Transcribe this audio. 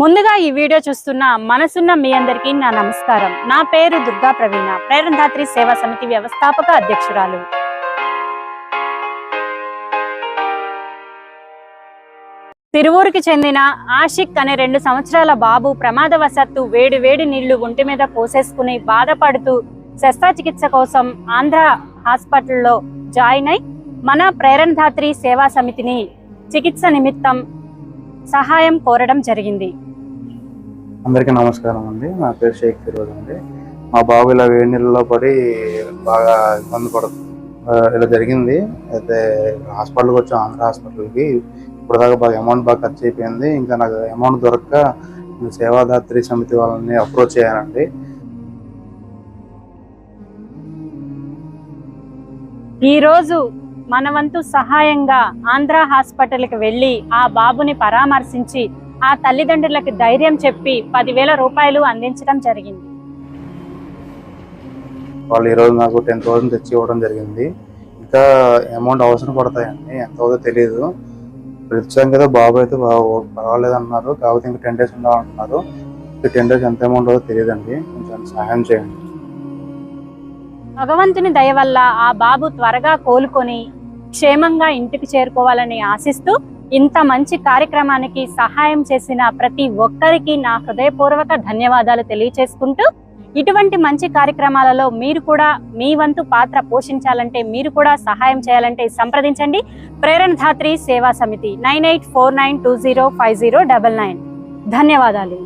ముందుగా ఈ వీడియో చూస్తున్న మనసున్న మీ అందరికీ నా నమస్కారం. నా పేరు దుర్గా ప్రవీణ. ప్రేరణధాత్రి సేవా సమితి వ్యవస్థాపక అధ్యక్షురాలు. తిరువూరుకి చెందిన ఆషిక్ అనే రెండు సంవత్సరాల బాబు ప్రమాదవశాత్తు వేడి వేడి నీళ్ళు ఒంటి మీద పోసేసుకుని బాధపడుతూ శస్త్రచికిత్స కోసం ఆంధ్ర హాస్పిటల్లో జాయిన్ అయి మన ప్రేరణధాత్రి సేవా సమితిని చికిత్స నిమిత్తం సహాయం కోరడం జరిగింది. అందరికీ నమస్కారం అండి. నా పేరు షేక్ ఫిరోజ్ అండి. మా బాబు ఇలా వేడి నీళ్ళలో పడి బాగా ఇబ్బంది పడ ఇలా జరిగింది. అయితే హాస్పిటల్కి వచ్చాం ఆంధ్ర హాస్పిటల్కి. ఇప్పుడు దాకా బాగా అమౌంట్ బాగా ఖర్చు అయిపోయింది. ఇంకా నాకు అమౌంట్ దొరక్క సేవాదాత్రి సమితి వాళ్ళని అప్రోచ్ అయ్యానండి. ఈరోజు మనవంతు సహాయంగా ఆంధ్ర హాస్పిటల్కి వెళ్ళి ఆ బాబుని పరామర్శించి ఆ తల్లిదండ్రులకు ధైర్యం చెప్పి పదివేల రూపాయలు అందించడం జరిగింది. వాళ్ళు ఈరోజు నాకు టెన్ థౌసండ్ తెచ్చి ఇవ్వడం జరిగింది. ఇంకా అమౌంట్ అవసరం పడతాయండి ఎంత అవుతుందో తెలియదు ఇచ్చాం కదా బాబు అయితే పర్వాలేదు అన్నారు కాకపోతే ఇంకా టెన్ డేస్ ఉండాలంటున్నారు. టెన్ డేస్ ఎంత అమౌంట్ అవుతుందో తెలియదండి కొంచెం సహాయం చేయండి. భగవంతుని దయ వల్ల ఆ బాబు త్వరగా కోలుకొని క్షేమంగా ఇంటికి చేరుకోవాలని ఆశిస్తూ ఇంత మంచి కార్యక్రమానికి సహాయం చేసిన ప్రతి ఒక్కరికి నా హృదయపూర్వక ధన్యవాదాలు తెలియచేసుకుంటూ ఇటువంటి మంచి కార్యక్రమాలలో మీరు కూడా మీ వంతు పాత్ర పోషించాలంటే మీరు కూడా సహాయం చేయాలంటే సంప్రదించండి. Prerana Dhatri Seva Samiti nine eight four nine two zero five zero double nine. ధన్యవాదాలు.